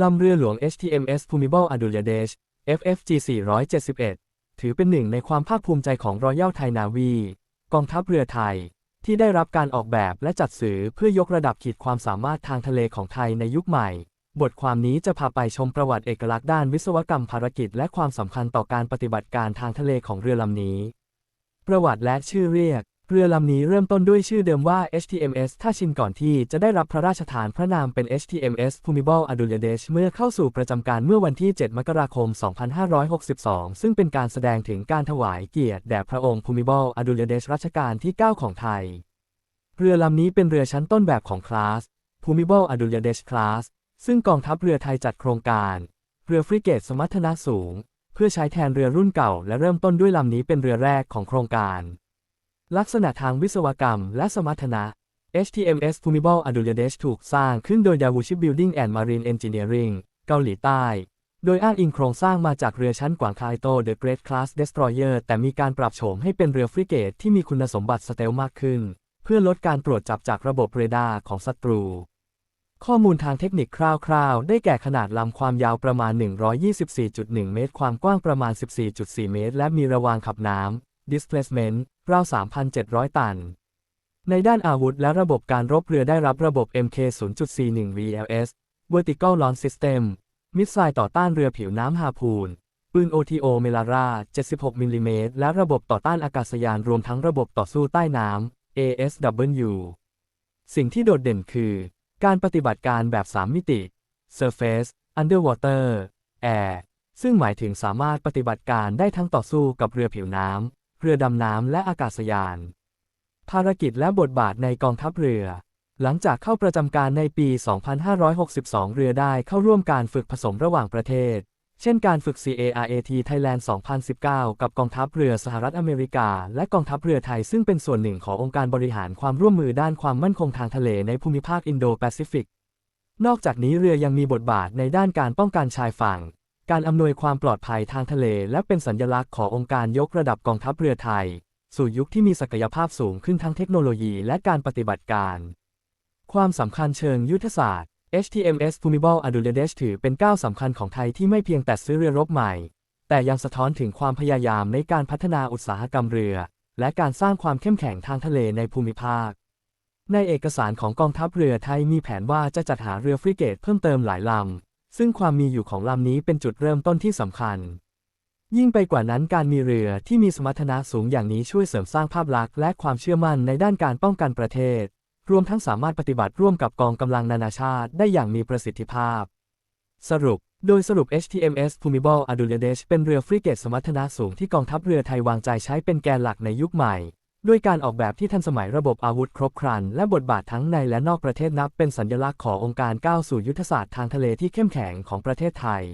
ลำเรือหลวง HTMS Pumibol Adulyadej FFG 471 ถือเป็นหนึ่งในความภาคภูมิใจของ Royal Thai Navy กองทัพเรือไทย ที่ได้รับการออกแบบและจัดซื้อเพื่อยกระดับขีดความสามารถทางทะเลของไทยในยุคใหม่ บทความนี้จะพาไปชมประวัติเอกลักษณ์ด้านวิศวกรรมภารกิจ และความสำคัญต่อการปฏิบัติการทางทะเลของเรือลำนี้ ประวัติและชื่อเรียก เรือลำนี้เริ่มต้นด้วยชื่อเดิมว่า HTMS ท่าชินก่อนที่จะได้รับพระราชทานพระนามเป็น HTMS Pumibol Adulyadej เมื่อเข้าสู่ประจำการเมื่อวันที่ 7 มกราคม 2562 ซึ่งเป็นการแสดงถึงการถวายเกียรติแด่พระองค์ Pumibol Adulyadej รัชกาลที่ 9 ของไทย เรือลำนี้เป็นเรือชั้นต้นแบบของคลาส Pumibol Adulyadej Class ซึ่งกองทัพเรือไทยจัดโครงการ เรือฟริเกตสมรรถนะสูง เพื่อใช้แทนเรือรุ่นเก่า และเริ่มต้นด้วยลำนี้เป็นเรือแรกของโครงการ ลักษณะทางวิศวกรรมและสมรรถนะ HTMS Pumibol Adulyadej ถูกสร้างขึ้นโดย Daewoo Shipbuilding and Marine Engineering เกาหลีใต้ โดยอ้างอิงโครงสร้างมาจากเรือชั้นกวางคายโต The Great Class Destroyer แต่มีการปรับโฉมให้เป็นเรือฟริเกตที่มีคุณสมบัติสเตลมากขึ้น เพื่อลดการตรวจจับจากระบบเรดาร์ของศัตรู ข้อมูลทางเทคนิคคร่าวๆ ได้แก่ขนาดลำความยาวประมาณ 124.1 เมตร ความกว้างประมาณ 14.4 เมตร และมีระวางขับน้ำ displacement ราว 3,700 ตัน ในด้านอาวุธและระบบการรบเรือได้รับระบบ MK 0.41 VLS Vertical Launch System มิสไซล์ต่อต้านเรือผิวน้ำฮาพูน ปืน OTO เมลารา 76 มิลลิเมตร และระบบต่อต้านอากาศยานรวมทั้งระบบต่อสู้ใต้น้ำ ASW สิ่งที่โดดเด่นคือ การปฏิบัติการแบบ 3 มิติ Surface Underwater Air ซึ่งหมายถึงสามารถปฏิบัติการได้ทั้งต่อสู้กับเรือผิวน้ำ เรือดำน้ำและอากาศยาน ภารกิจและบทบาทในกองทัพเรือ หลังจากเข้าประจำการในปี 2562 เรือได้เข้าร่วมการฝึกผสมระหว่างประเทศ เช่นการฝึก CARAT Thailand 2019 กับกองทัพเรือสหรัฐอเมริกา และกองทัพเรือไทยซึ่งเป็นส่วนหนึ่งขององค์การบริหารความร่วมมือด้านความมั่นคงทางทะเลในภูมิภาคอินโดแปซิฟิก นอกจากนี้เรือยังมีบทบาทในด้านการป้องกันชายฝั่ง การอำนวยความปลอดภัยทางทะเลและเป็นสัญลักษณ์ขององค์การยกระดับกองทัพเรือไทย สู่ยุคที่มีศักยภาพสูงขึ้นทั้งเทคโนโลยีและการปฏิบัติการ ความสำคัญเชิงยุทธศาสตร์ HTMS Pumibol Adulyadej ถือเป็นก้าวสำคัญของไทยที่ไม่เพียงแต่ซื้อเรือรบใหม่ แต่ยังสะท้อนถึงความพยายามในการพัฒนาอุตสาหกรรมเรือ และการสร้างความเข้มแข็งทางทะเลในภูมิภาค ในเอกสารของกองทัพเรือไทยมีแผนว่าจะจัดหาเรือฟริเกตเพิ่มเติมหลายลำ ซึ่งความมีอยู่ของลำนี้เป็นจุดเริ่มต้นที่สำคัญ ยิ่งไปกว่านั้นการมีเรือที่มีสมรรถนะสูงอย่างนี้ช่วยเสริมสร้างภาพลักษณ์และความเชื่อมั่นในด้านการป้องกันประเทศ รวมทั้งสามารถปฏิบัติร่วมกับกองกำลังนานาชาติได้อย่างมีประสิทธิภาพ สรุป โดยสรุป HTMS Pumibol Adulyadej เป็นเรือฟริเกตสมรรถนะสูงที่กองทัพเรือไทยวางใจใช้เป็นแกนหลักในยุคใหม่ ด้วยการออกแบบที่ทันสมัยระบบอาวุธครบครัน และบทบาททั้งในและนอกประเทศนับเป็นสัญลักษณ์ขององค์การก้าวสู่ยุทธศาสตร์ทางทะเลที่เข้มแข็งของประเทศไทย